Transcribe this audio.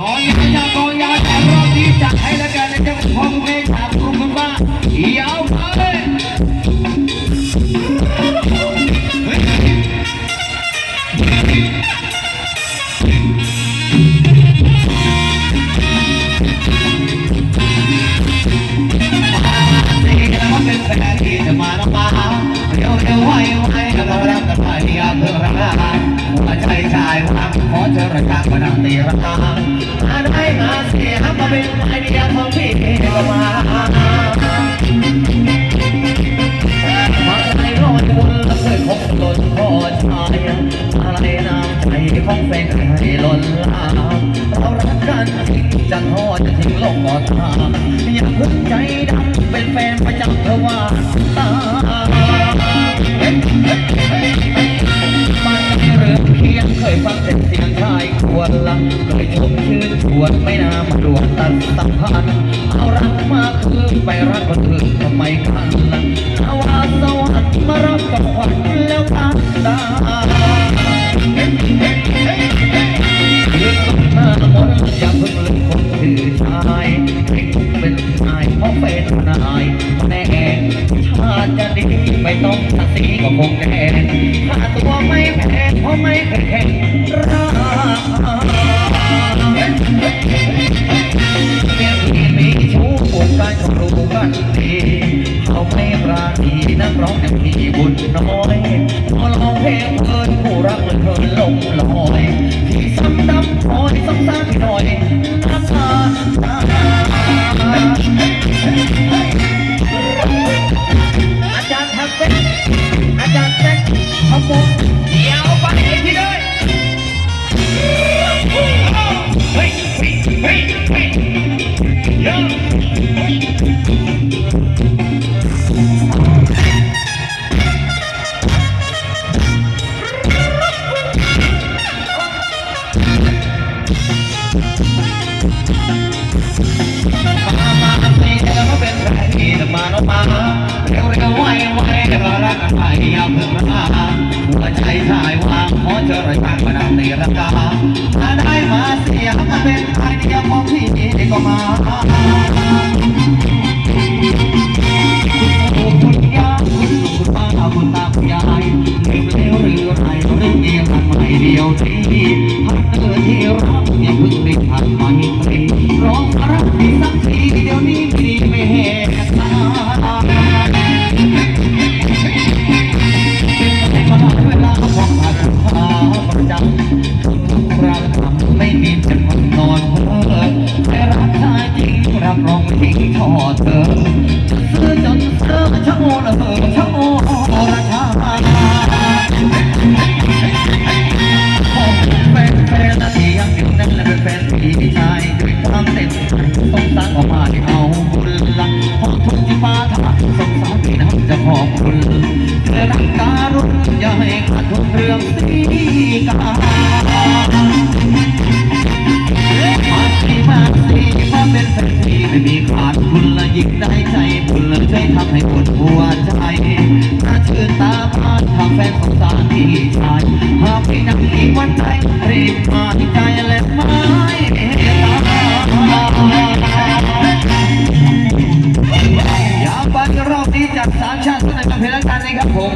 กองยาจากองยาจากรอบนี้จัดให้ล้วกันนะเจ้าของเพลงจากกรุงเทพบ้ายาวไปเฮ้ยนี่แล้วก็เป็นแฟนที่จะมาต้าเดี๋ยวเดี๋ยวไว้ไว้เรารักกันไปอยากเพิ่งรักหัวใจ ชายวังขอเจอระกางมาดังตีระฆังมาได้มาเสียมาเป็นไอเดียของพี่ก็มามาในรอดบุญและเคยคงหล่นพอชายอะไรน้ำใจของแฟนให้หล่นลามเรารักกันจริงจังทอดจะทิ้งโลกก่อนทางอย่าเพึ่งใจดำเป็นแฟนประจำเธอว่าตา เคยฟังแต่เสียงชายควรลังเคยชมชื่นชวนไม่น่ามาดวนตัดสัมพันธ์เอารักมาคืนไปรักคนอื่นทำไมกันล่ะอาวาสวรรค์มารับกับขวัญแล้วกันดาเฮ้ยเฮ้ยเฮ้ยเฮ้ยเรื่องต้องหน้ามนอย่าเพิ่งลืมคนถือชายให้ทุกเป็นนายเพราะเป็นนายแน่ชาติจะดีไม่ต้องสักสีก็คงแน่ค่าตัว ไม่แพงเพราไม่เคยแข่งราเมียพี่มีชู้วงการชมรู้กันดีเขาไม่ปราณีนักร้องอย่างพี่บุญน้อยพอร้องเพลงเพลินผู้รักเพลินลมลอยที่ซ้ำดำคอยซ้ำซ้ำหน่อยน้ำตาอา ที่จะมาแล้วมา เร็วเร็วไวไวเดี๋ยวรักกันไปยาวเพิ่งมาหัวใจสายวางขอเจอรายการมาดังตีระกาถ้าได้มาเสียมาเป็นใครเดียวของพี่ก็มา จริงรับรองทิ้งทอดเธอซื้อจนเสื้อช่างโอละเออช่างโอราชาแฟนแฟนนาทียังอยู่นั่นและเป็นแฟนพี่ชายด้วยความเต็มต้องสร้างออกมาที่เอาบุญลังขอบคุณที่ฟ้าทาสงสารที่น้ำจะขอบคุณเธอรักการุณอย่าให้ขาดทุนเรื่องสีกา มีขาดคุณละยิ่งได้ใจคุณละช่วยทำให้ปวดหัวใจถ้าชื่นตาพานทำแฟนสงสารพี่ชายหากไม่นักอีกวันใจรีบมาที่ใจและไม้ตา